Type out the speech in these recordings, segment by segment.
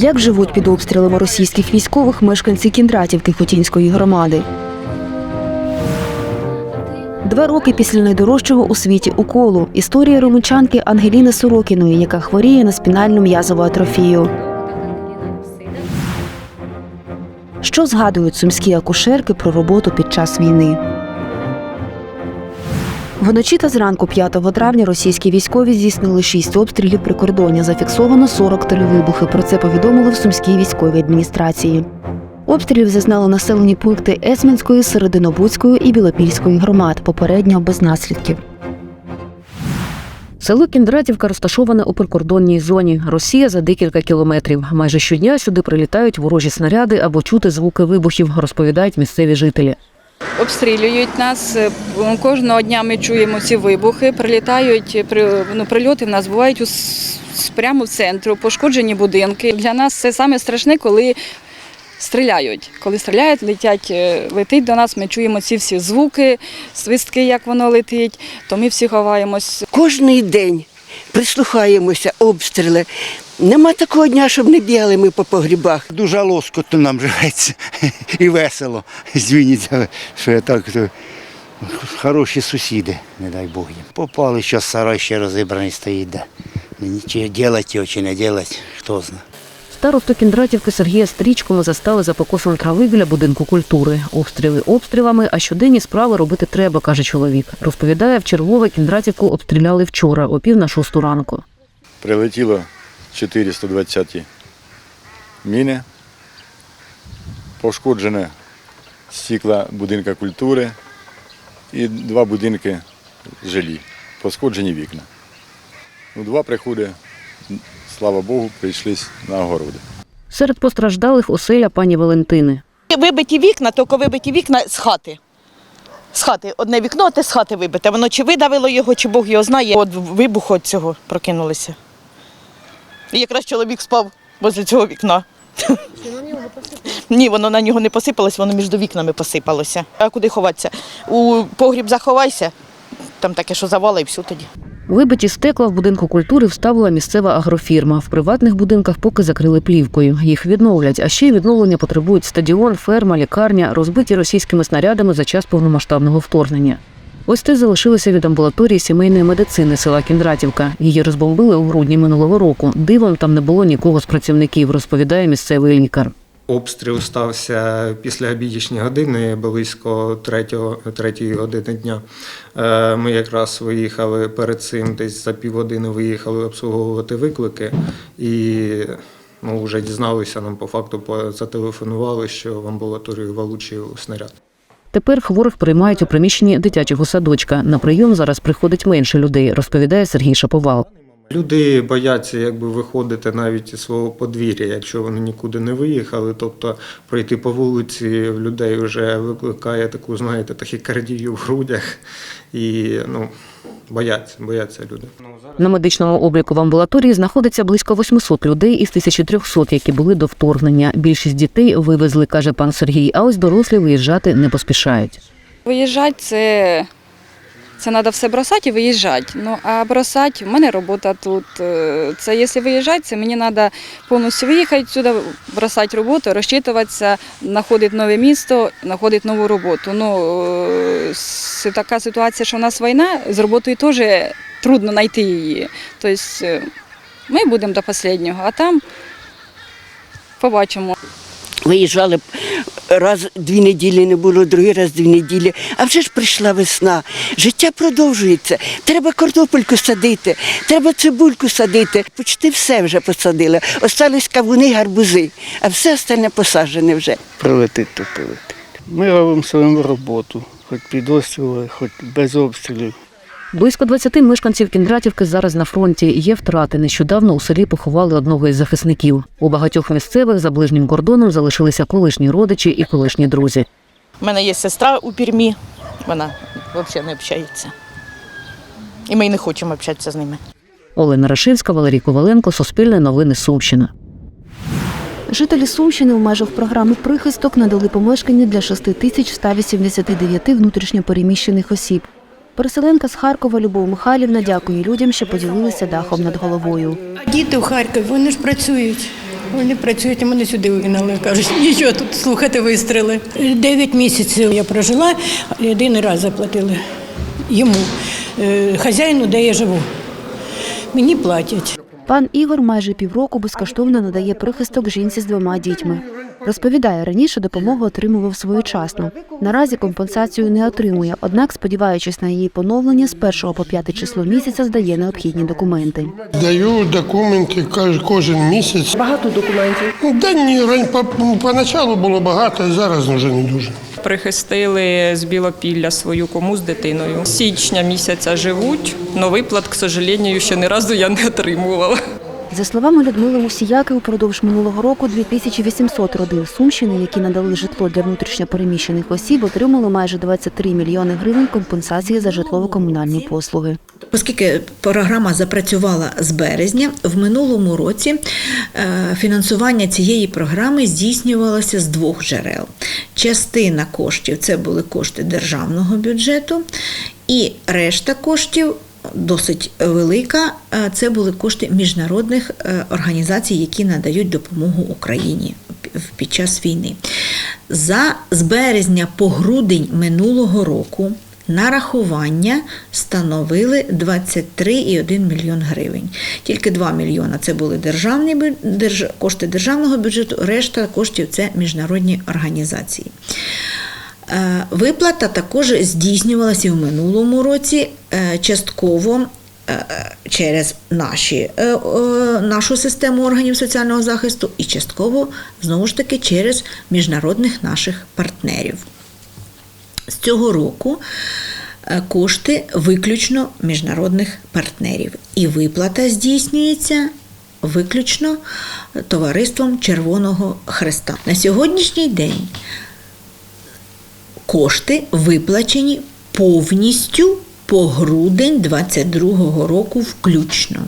Як живуть під обстрілами російських військових мешканці Кіндратівки Хотінської громади? Два роки після найдорожчого у світі уколу. Історія ромичанки Ангеліни Сорокіної, яка хворіє на спінальну м'язову атрофію. Що згадують сумські акушерки про роботу під час війни? Вночі та зранку 5 травня російські військові здійснили шість обстрілів прикордоння. Зафіксовано 43 вибухи. Про це повідомили в сумській військовій адміністрації. Обстрілів зазнали населені пункти Есменської, Серединобудської і Білопільської громад, попередньо без наслідків. Село Кіндратівка розташоване у прикордонній зоні. Росія за декілька кілометрів. Майже щодня сюди прилітають ворожі снаряди або чути звуки вибухів, розповідають місцеві жителі. Обстрілюють нас е, кожного дня. Ми чуємо ці вибухи. Прилітають при- ну, прильоти в нас бувають у прямо в центру, пошкоджені будинки. Для нас це саме страшне, коли стріляють. Коли стріляють, летять, е, летить до нас. Ми чуємо ці всі звуки, свистки, як воно летить. То ми всі ховаємось. Кожний день прислухаємося, обстріли. Нема такого дня, щоб не бігали ми по погрібах. Дуже лоскотно нам живеться і весело. Звініться, що я так. Хороші сусіди, не дай Бог їм. Попали, що сарай ще розібраний стоїть. Да. Делать його, чи не делать, хто знає. Старосту Кіндратівки Сергія Стрічку ми застали за покосом трави біля будинку культури. Обстріли обстрілами, а щоденні справи робити треба, каже чоловік. Розповідає, в чергове Кіндратівку обстріляли вчора, о пів на шосту ранку. Прилетіло 420 міни, пошкоджене стекла будинка культури і два будинки жилі, пошкоджені вікна. Два приходи, слава Богу, прийшлись на огороди. Серед постраждалих оселя пані Валентини. Вибиті вікна, тільки вибиті вікна з хати. З хати. Одне вікно, а те з хати вибите. Воно чи видавило його, чи Бог його знає. От вибуху від цього прокинулися. І якраз чоловік спав возле цього вікна. Ні, воно на нього не посипалось, воно між вікнами посипалося. А куди ховатися? У погріб заховайся, там таке, що завали, і все тоді. Вибиті стекла в будинку культури вставила місцева агрофірма. В приватних будинках поки закрили плівкою. Їх відновлять. А ще відновлення потребують стадіон, ферма, лікарня, розбиті російськими снарядами за час повномасштабного вторгнення. Ось те залишилося від амбулаторії сімейної медицини села Кіндратівка. Її розбомбили у грудні минулого року. Дивом там не було нікого з працівників, розповідає місцевий лікар. Обстріл стався після обідішні години, близько 3, 3 години дня. Е, Ми якраз виїхали перед цим, десь за півгодини виїхали обслуговувати виклики і ну, вже дізналися нам по факту, зателефонували, що в амбулаторію влучив снаряд. Тепер хворих приймають у приміщенні дитячого садочка. На прийом зараз приходить менше людей, розповідає Сергій Шаповал. Люди бояться якби виходити навіть із свого подвір'я, якщо вони нікуди не виїхали. Тобто пройти по вулиці в людей вже викликає таку, знаєте, тахікардію в грудях і ну, бояться, бояться люди. На медичному обліку в амбулаторії знаходиться близько 800 людей із 1300, які були до вторгнення. Більшість дітей вивезли, каже пан Сергій, а ось дорослі виїжджати не поспішають. Виїжджати це, це треба все бросати і виїжджати. Ну а бросати, в мене робота тут. Е, Це якщо виїжджати, це мені треба повністю виїхати сюди, бросати роботу, розчитуватися, знаходити нове місто, знаходити нову роботу. Ну е, така ситуація, що в нас війна, з роботою теж трудно знайти її. Тобто е, ми будемо до останнього, а там побачимо. Виїжджали раз дві неділі не було, другий раз дві неділі. А вже ж прийшла весна. Життя продовжується. Треба картопельку садити, треба цибульку садити. Почти все вже посадили. Остались кавуни, гарбузи, а все остальне посаджене вже. Прилетить, то прилетить. Ми робимо свою роботу, хоч під обстріли, хоч без обстрілів. Близько 20 мешканців Кіндратівки зараз на фронті. Є втрати. Нещодавно у селі поховали одного із захисників. У багатьох місцевих за ближнім кордоном залишилися колишні родичі і колишні друзі. У мене є сестра у пірмі, вона взагалі не общається. І ми й не хочемо общатися з ними. Олена Рашинська, Валерій Коваленко, Суспільне новини Сумщина. Жителі Сумщини в межах програми Прихисток надали помешкання для 6189 внутрішньо переміщених осіб. Переселенка з Харкова Любов Михайлівна дякує людям, що поділилися дахом над головою. Діти в Харкові, вони ж працюють. Вони працюють, а мене сюди вигнали. Кажуть, нічого тут слухати вистріли. Дев'ять місяців я прожила, один раз заплатили йому, е, хазяїну, де я живу. Мені платять. Пан Ігор майже півроку безкоштовно надає прихисток жінці з двома дітьми. Розповідає, раніше допомогу отримував своєчасно. Наразі компенсацію не отримує, однак, сподіваючись на її поновлення, з 1 по 5 число місяця здає необхідні документи. Даю документи кож- кожен місяць. Багато документів. Да ні, рань- по- поначалу було багато, а зараз вже не дуже. Прихистили з Білопілля свою кому з дитиною. З січня місяця живуть, но виплат, к сожалению, ще ні разу я не отримувала. За словами Людмили Мусіяки, упродовж минулого року 2800 родин Сумщини, які надали житло для внутрішньопереміщених осіб, отримали майже 23 мільйони гривень компенсації за житлово-комунальні послуги. Оскільки програма запрацювала з березня, в минулому році е, фінансування цієї програми здійснювалося з двох джерел. Частина коштів це були кошти державного бюджету, і решта коштів. Досить велика. е, Це були кошти міжнародних е, організацій, які надають допомогу Україні під час війни. За з березня по грудень минулого року нарахування становили 23,1 мільйон гривень. Тільки 2 мільйона це були державні держ- кошти державного бюджету, решта коштів це міжнародні організації. Е, Виплата також здійснювалася і в минулому році е, частково е, через наші, нашу систему органів соціального захисту і частково знову ж таки через міжнародних наших партнерів. З цього року кошти виключно міжнародних партнерів, і виплата здійснюється виключно товариством Червоного Хреста. На сьогоднішній день кошти виплачені повністю по грудень 2022 року включно.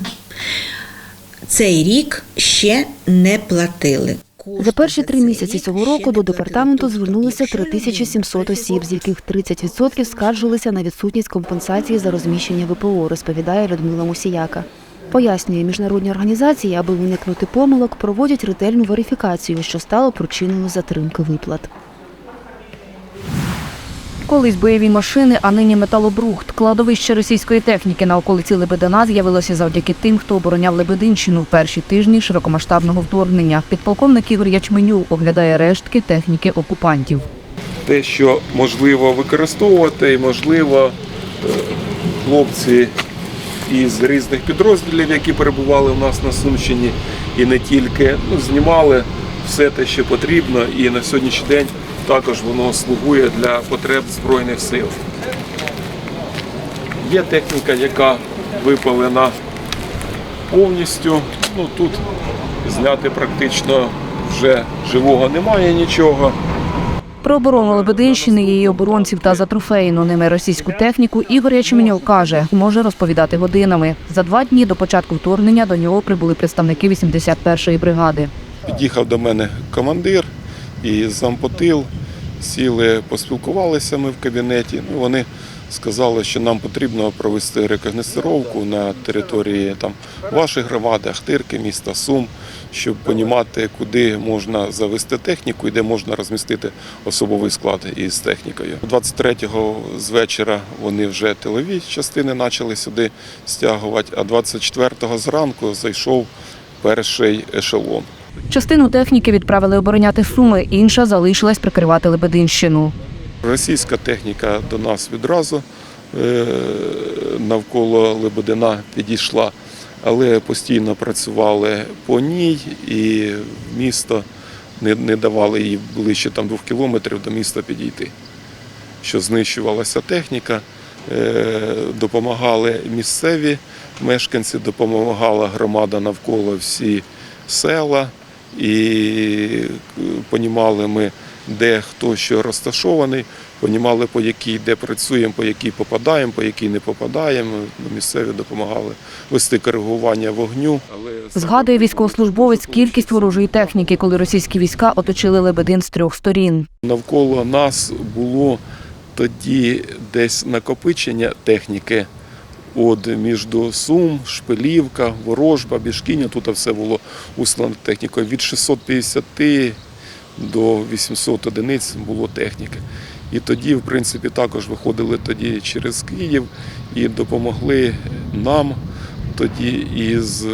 Цей рік ще не платили. За перші три місяці цього року до департаменту звернулося 3700 осіб, з яких 30% скаржилися на відсутність компенсації за розміщення ВПО, розповідає Людмила Мусіяка. Пояснює, міжнародні організації, аби уникнути помилок, проводять ретельну верифікацію, що стало причиною затримки виплат. Колись бойові машини, а нині металобрухт. Кладовище російської техніки на околиці Лебедина з'явилося завдяки тим, хто обороняв Лебединщину в перші тижні широкомасштабного вторгнення. Підполковник Ігор Ячменю оглядає рештки техніки окупантів. те, що можливо використовувати, і можливо е, хлопці із різних підрозділів, які перебували у нас на Сумщині, і не тільки, ну, знімали все те, що потрібно, і на сьогоднішній день також воно слугує для потреб Збройних сил. Є техніка, яка випалена повністю. Ну, тут зняти практично вже живого немає нічого. Про оборону Лебединщини, її оборонців та затрофейну ними російську техніку Ігор Ячменьов каже, може розповідати годинами. За два дні до початку вторгнення до нього прибули представники 81-ї бригади. Під'їхав до мене командир і зампотил. Сіли, поспілкувалися ми в кабінеті. Ну, вони сказали, що нам потрібно провести рекогносцировку на території там, вашої громади, Ахтирки, міста Сум, щоб розуміти, куди можна завести техніку і де можна розмістити особовий склад із технікою. 23-го з вечора вони вже тилові частини почали сюди стягувати, а 24-го зранку зайшов перший ешелон. Частину техніки відправили обороняти Суми, інша залишилась прикривати Лебединщину. Російська техніка до нас відразу е, навколо Лебедина підійшла, але постійно працювали по ній і місто не, не давали їй ближче там двох кілометрів до міста підійти. Що знищувалася техніка, е, допомагали місцеві мешканці, допомагала громада навколо всі села, і понімали ми, де хто що розташований, понімали, по якій де працюємо, по якій попадаємо, по якій не попадаємо. Ну, Місцеві допомагали вести коригування вогню. Але Згадує військовослужбовець кількість ворожої техніки, коли російські війська оточили Лебедин з трьох сторін. Навколо нас було тоді десь накопичення техніки От між Сум, Шпилівка, Ворожба, Бішкіня, тут все було услано технікою. Від 650 до 800 одиниць було техніки. І тоді, в принципі, також виходили тоді через Київ і допомогли нам тоді із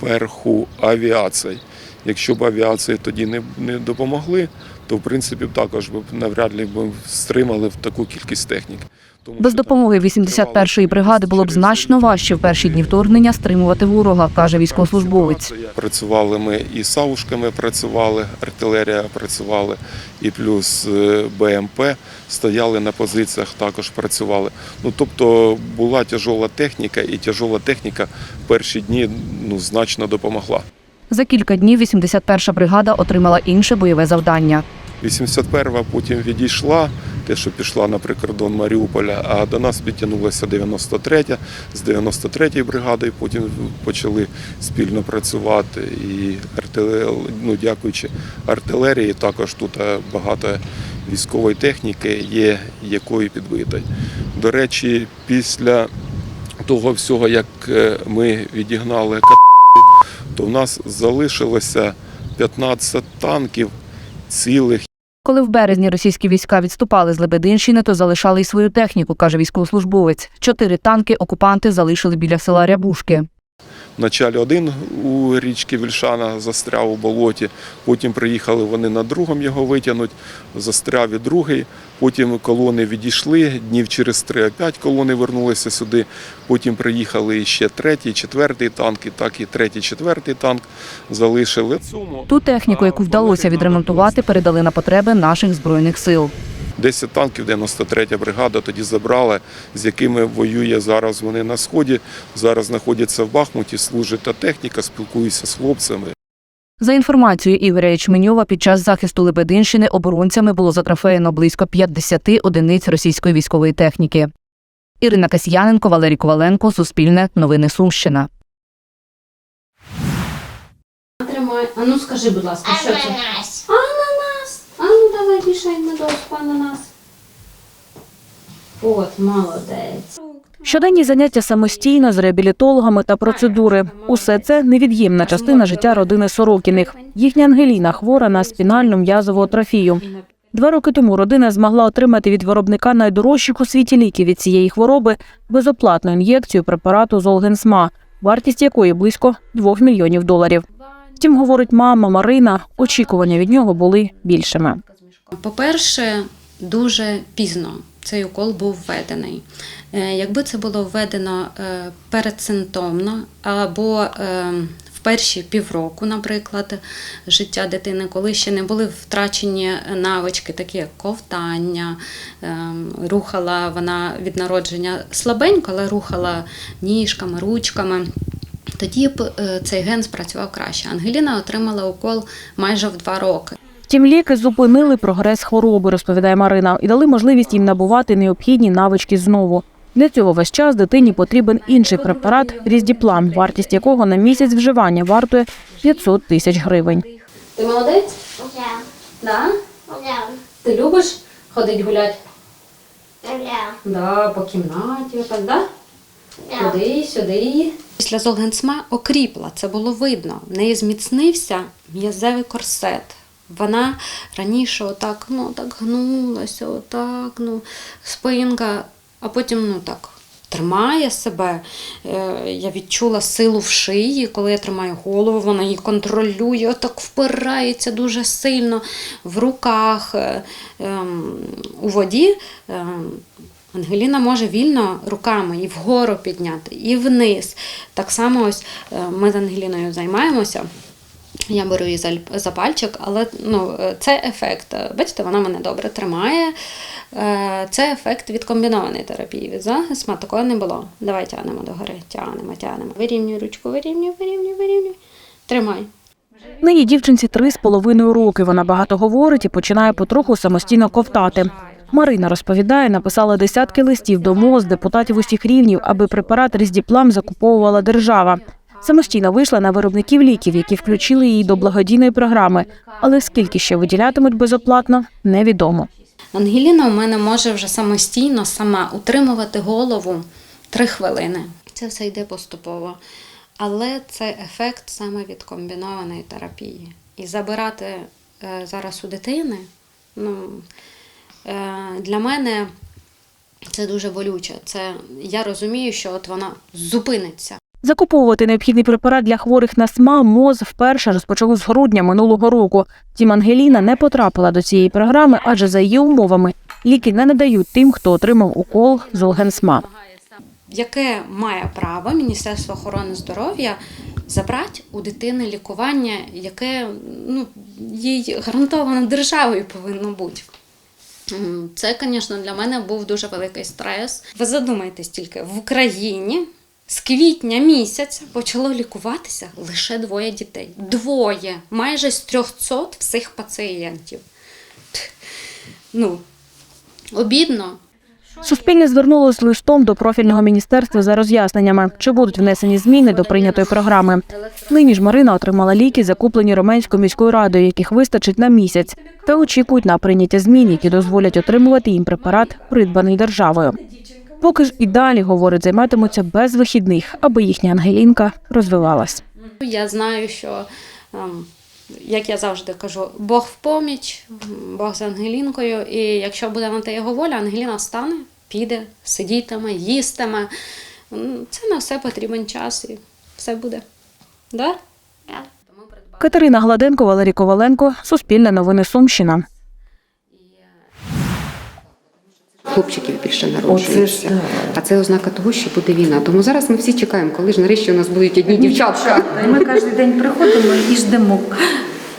верху авіації. Якщо б авіації тоді не, не допомогли, то в принципі також б навряд ли б стримали в таку кількість техніки. Без допомоги 81-ї бригади було б значно важче в перші дні вторгнення стримувати ворога, каже військовослужбовець. Працювали ми і саушками працювали, артилерія працювали, і плюс е, БМП стояли на позиціях, також працювали. Ну тобто була тяжола техніка, і тяжола техніка в перші дні ну, значно допомогла. За кілька днів 81-ша бригада отримала інше бойове завдання. 81-га потім відійшла, те, що пішла на прикордон Маріуполя, а до нас підтягнулася 93-я. З 93-ї бригадою потім почали спільно працювати. І ну, дякуючи артилерії, також тут е, багато військової техніки є, якої підбитої. До речі, після того всього, як е, ми відігнали то в нас залишилося 15 танків цілих. Коли в березні російські війська відступали з Лебединщини, то залишали й свою техніку, каже військовослужбовець. Чотири танки окупанти залишили біля села Рябушки. Вначалі один у річці Вільшана застряв у болоті, потім приїхали вони на другом його витягнуть, застряв і другий. Потім колони відійшли, днів через три опять колони вернулися сюди. Потім приїхали ще третій, четвертий танк, і так і третій, четвертий танк залишили. Ту техніку, яку вдалося відремонтувати, передали на потреби наших збройних сил. 10 танків 93-я бригада тоді забрала, з якими воює зараз вони на сході. Зараз знаходяться в Бахмуті, служить та техніка, спілкуюся з хлопцями. За інформацією Ігоря Ячменьова, під час захисту Лебединщини оборонцями було затрофеєно близько 50 одиниць російської військової техніки. Ірина Касьяненко, Валерій Коваленко, Суспільне, Новини Сумщина. Тримай. А ну скажи, будь ласка, що це? Мішай на доску ананас. От, молодець. Щоденні заняття самостійно з реабілітологами та процедури. Усе це невід'ємна частина життя родини Сорокіних. Їхня Ангеліна хвора на спінальну м'язову атрофію. Два роки тому родина змогла отримати від виробника найдорожчих у світі ліків від цієї хвороби безоплатну ін'єкцію препарату Золгенсма, вартість якої близько 2 мільйонів доларів. Втім, говорить мама Марина, очікування від нього були більшими. По-перше, дуже пізно цей укол був введений. Е, Якби це було введено е, передсимптомно або е, в перші півроку, наприклад, життя дитини, коли ще не були втрачені навички, такі як ковтання, рухала вона від народження слабенько, але рухала ніжками, ручками. Тоді б цей ген спрацював краще. Ангеліна отримала укол майже в два роки. Втім, ліки зупинили прогрес хвороби, розповідає Марина, і дали можливість їм набувати необхідні навички знову. Для цього весь час дитині потрібен інший препарат Різдіплам, вартість якого на місяць вживання вартує 500 тисяч гривень. Ти молодець? Да. Да? Ти любиш ходити гуляти? Да, по кімнаті, отак, да? Туди, сюди. Після Золгенсма окріпла, це було видно. В неї зміцнився м'язевий корсет. Вона раніше отак, ну, так гнулася, отак, ну, спинка, а потім ну, так тримає себе. Е, Я відчула силу в шиї, коли я тримаю голову, вона її контролює, отак впирається дуже сильно в руках, е, ем, у воді. ем, Ангеліна може вільно руками і вгору підняти, і вниз. Так само ось е, ми з Ангеліною займаємося. Я беру її за, за пальчик, але ну, е, це ефект. Е, Бачите, вона мене добре тримає. Е, Це ефект від комбінованої терапії. Від загисма такого не було. Давай тягнемо догори. Тягнемо, тягнемо. Вирівнюй ручку, вирівнюй, вирівнюй, вирівнюй. Тримай. Нині дівчинці три з половиною роки. Вона багато говорить і починає потроху самостійно ковтати. Марина розповідає, написала десятки листів до МОЗ, депутатів усіх рівнів, аби препарат Різдіплам закуповувала держава. Самостійно вийшла на виробників ліків, які включили її до благодійної програми. Але скільки ще виділятимуть безоплатно, невідомо. Ангеліна у мене може вже самостійно сама утримувати голову три хвилини. Це все йде поступово. Але це ефект саме від комбінованої терапії. І забирати е, зараз у дитини, ну, е, для мене це дуже болюче. Це, я розумію, що от вона зупиниться. Закуповувати необхідний препарат для хворих на СМА МОЗ вперше розпочали з грудня минулого року. Втім, Ангеліна не потрапила до цієї програми, адже за її умовами ліки не надають тим, хто отримав укол з Олгенсма. яке має право Міністерство охорони здоров'я забрати у дитини лікування, яке ну, їй гарантовано державою повинно бути. Це, звісно, для мене був дуже великий стрес. Ви задумайтесь тільки, в Україні з квітня місяця почало лікуватися лише двоє дітей. Двоє, майже з 300 всіх пацієнтів. Ну, обідно, Суспільне звернулося з листом до профільного міністерства за роз'ясненнями, чи будуть внесені зміни до прийнятої програми. Нині ж Марина отримала ліки, закуплені Роменською міською радою, яких вистачить на місяць, та очікують на прийняття змін, які дозволять отримувати їм препарат, придбаний державою. Поки ж і далі, говорить, займатимуться без вихідних, аби їхня Ангелінка розвивалась. Я знаю, що, ем, як я завжди кажу, Бог в поміч, Бог з Ангелінкою. І якщо буде на те його воля, Ангеліна встане, піде, сидітиме, їстиме. Це на все потрібен час і все буде. Да? Катерина Гладенко, Валерій Коваленко, Суспільне новини Сумщина. Хлопчиків більше народжується. А це ознака того, що буде війна. Тому зараз ми всі чекаємо, коли ж нарешті у нас будуть одні дівчатка. Ми кожен день приходимо і ждемо.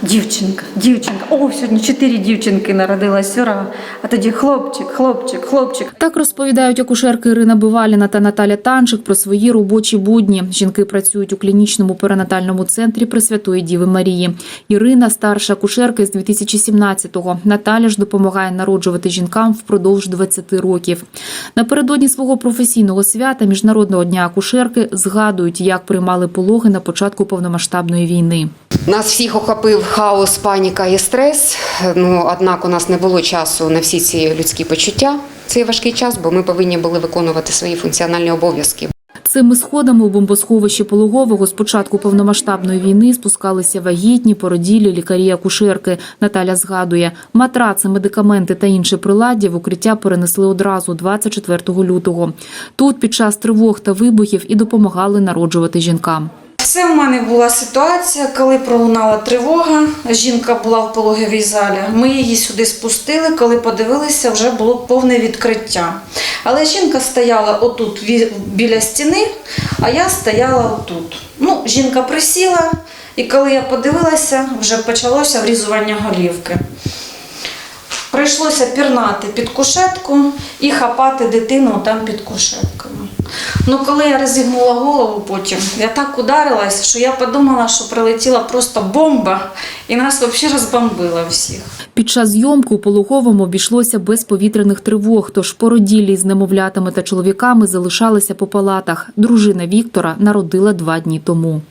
Дівчинка, дівчинка. О, сьогодні чотири дівчинки народилась. Ура! А тоді хлопчик, хлопчик, хлопчик. Так розповідають акушерки Ірина Биваліна та Наталя Танчик про свої робочі будні. Жінки працюють у клінічному перинатальному центрі Пресвятої Діви Марії. Ірина старша акушерка з 2017-го. Наталя ж допомагає народжувати жінкам впродовж 20 років. Напередодні свого професійного свята Міжнародного дня акушерки згадують, як приймали пологи на початку повномасштабної війни. Нас всіх охопив хаос, паніка і стрес. Ну однак у нас не було часу на всі ці людські почуття. Цей важкий час, бо ми повинні були виконувати свої функціональні обов'язки. Цими сходами у бомбосховищі пологового з початку повномасштабної війни спускалися вагітні, породілі, лікарі-акушерки. Наталя згадує, матраци, медикаменти та інше приладдя в укриття перенесли одразу 24 лютого. Тут під час тривог та вибухів і допомагали народжувати жінкам. Це в мене була ситуація, коли пролунала тривога. Жінка була в пологовій залі. Ми її сюди спустили. Коли подивилися, вже було повне відкриття. Але жінка стояла отут біля стіни, а я стояла отут. Ну, жінка присіла, і коли я подивилася, вже почалося врізування голівки. Прийшлося пірнати під кушетку і хапати дитину там під кушеткою. Ну, коли я розігнула голову потім, я так ударилась, що я подумала, що прилетіла просто бомба і нас взагалі розбомбила всіх. Під час зйомки у пологовому обійшлося без повітряних тривог, тож породілі з немовлятами та чоловіками залишалися по палатах. Дружина Віктора народила два дні тому.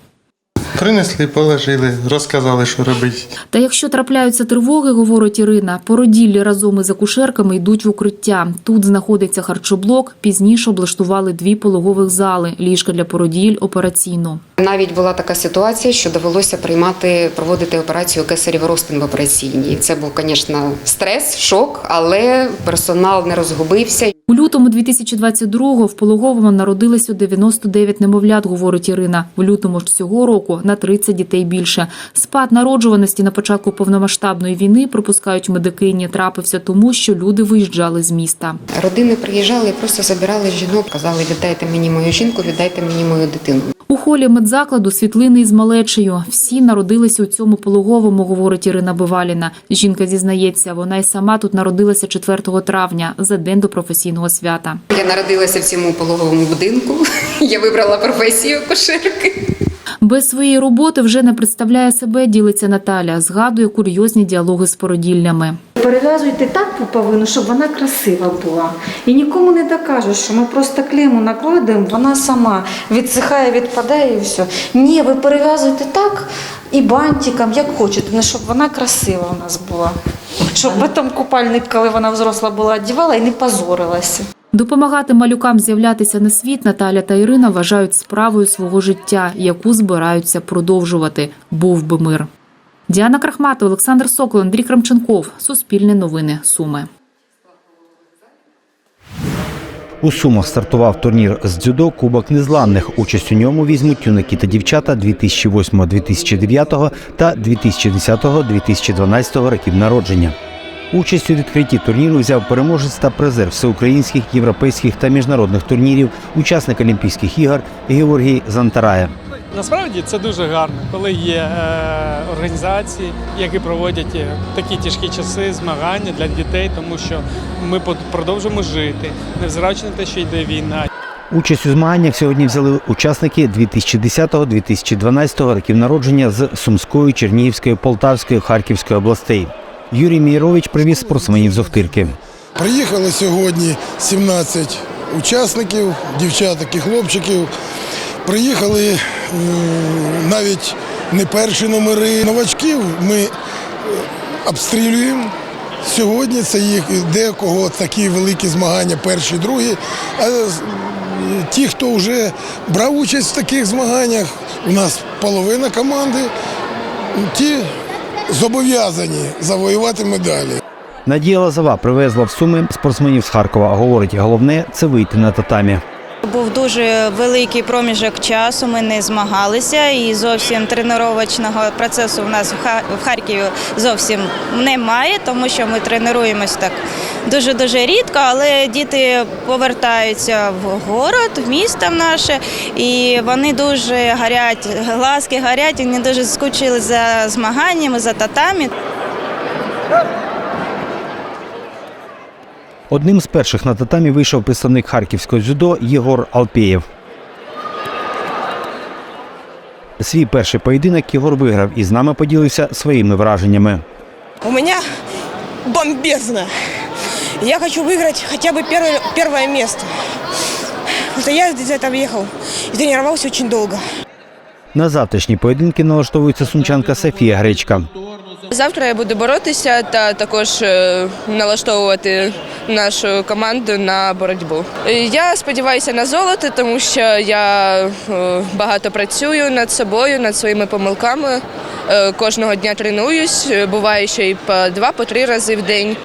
Принесли, положили, розказали, що робити. Та якщо трапляються тривоги, говорить Ірина, породіллі разом із акушерками йдуть в укриття. Тут знаходиться харчоблок. Пізніше облаштували дві пологових зали, ліжка для породіль, операційну. Навіть була така ситуація, що довелося приймати, проводити операцію кесарів розтин в операційній. Це був, звісно, стрес, шок, але персонал не розгубився. У лютому 2022-го в пологовому народилося 99 немовлят, говорить Ірина. В лютому ж цього року на 30 дітей більше. Спад народжуваності на початку повномасштабної війни, припускають медикині, трапився тому, що люди виїжджали з міста. Родини приїжджали і просто забирали жінок, казали, віддайте мені мою жінку, віддайте мені мою дитину. У холі медзакладу світлини із малечею. Всі народилися у цьому пологовому, говорить Ірина Биваліна. Жінка зізнається, вона й сама тут народилася 4 травня, за день до професійного свята. Я народилася в цьому пологовому будинку. Я вибрала професію кошерки. Без своєї роботи вже не представляє себе, ділиться Наталя. Згадує курйозні діалоги з породіллями. Перев'язуйте так пуповину, щоб вона красива була. І нікому не докажеш, що ми просто клейму накладемо, вона сама відсихає, відпадає і все. Ні, ви перев'язуйте так і бантиком, як хочете, але щоб вона красива у нас була. Щоб потім купальник, коли вона взросла була, одягала і не позорилася. Допомагати малюкам з'являтися на світ Наталя та Ірина вважають справою свого життя, яку збираються продовжувати. Був би мир. Діана Крахматова, Олександр Сокол, Андрій Крамченков. Суспільне новини. Суми. У Сумах стартував турнір з дзюдо Кубок Незламних. Участь у ньому візьмуть юнаки та дівчата 2008-2009 та 2010-2012 років народження. Участь у відкритті турніру взяв переможець та призер всеукраїнських, європейських та міжнародних турнірів, учасник Олімпійських ігор Георгій Зантарая. Насправді це дуже гарно, коли є е, організації, які проводять е, такі тяжкі часи, змагання для дітей, тому що ми продовжуємо жити, невзираючи на те, що йде війна. Участь у змаганнях сьогодні взяли учасники 2010-2012 років народження з Сумської, Чернігівської, Полтавської, Харківської областей. Юрій Мірович привіз спортсменів з Охтирки. Приїхали сьогодні 17 учасників, дівчаток і хлопчиків. Приїхали навіть не перші номери новачків. Ми е, обстрілюємо. Сьогодні це їх декого такі великі змагання, перші, другі. А ті, хто вже брав участь в таких змаганнях, у нас половина команди, ті зобов'язані завоювати медалі. Надія Лозова привезла в Суми спортсменів з Харкова. Говорить, головне це вийти на татамі. Був дуже великий проміжок часу. Ми не змагалися, і зовсім тренувачного процесу в нас в Ха- в Харкові зовсім немає, тому що ми тренуємось так дуже дуже рідко. Але діти повертаються в город, в місто наше, і вони дуже гарять, глазки гарять. Вони дуже скучили за змаганнями, за татамі. Одним з перших на татамі вийшов представник харківського дзюдо Єгор Алпєєв. Свій перший поєдинок Єгор виграв і з нами поділився своїми враженнями. У меня бомбезно. Я хочу выиграть хотя бы первое, первое место. Потому что я за это ехал и тренировался очень долго. На завтрашні поєдинки налаштовується сумчанка Софія Гречка. Завтра я буду боротися та також е, налаштовувати нашу команду на боротьбу. Е, Я сподіваюся на золото, тому що я е, багато працюю над собою, над своїми помилками. Кожного дня тренуюсь, буває ще й по два, по три рази в день.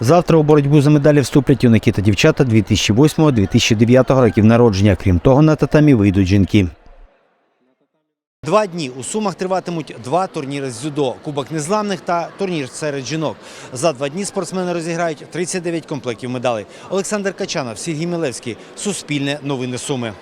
Завтра у боротьбу за медалі вступлять юнаки та дівчата 2008-2009 років народження. Крім того, на татамі вийдуть жінки. Два дні у Сумах триватимуть два турніри з дзюдо – Кубок Незламних та турнір серед жінок. За два дні спортсмени розіграють 39 комплектів медалей. Олександр Качанов, Сергій Мілевський. Суспільне новини Суми.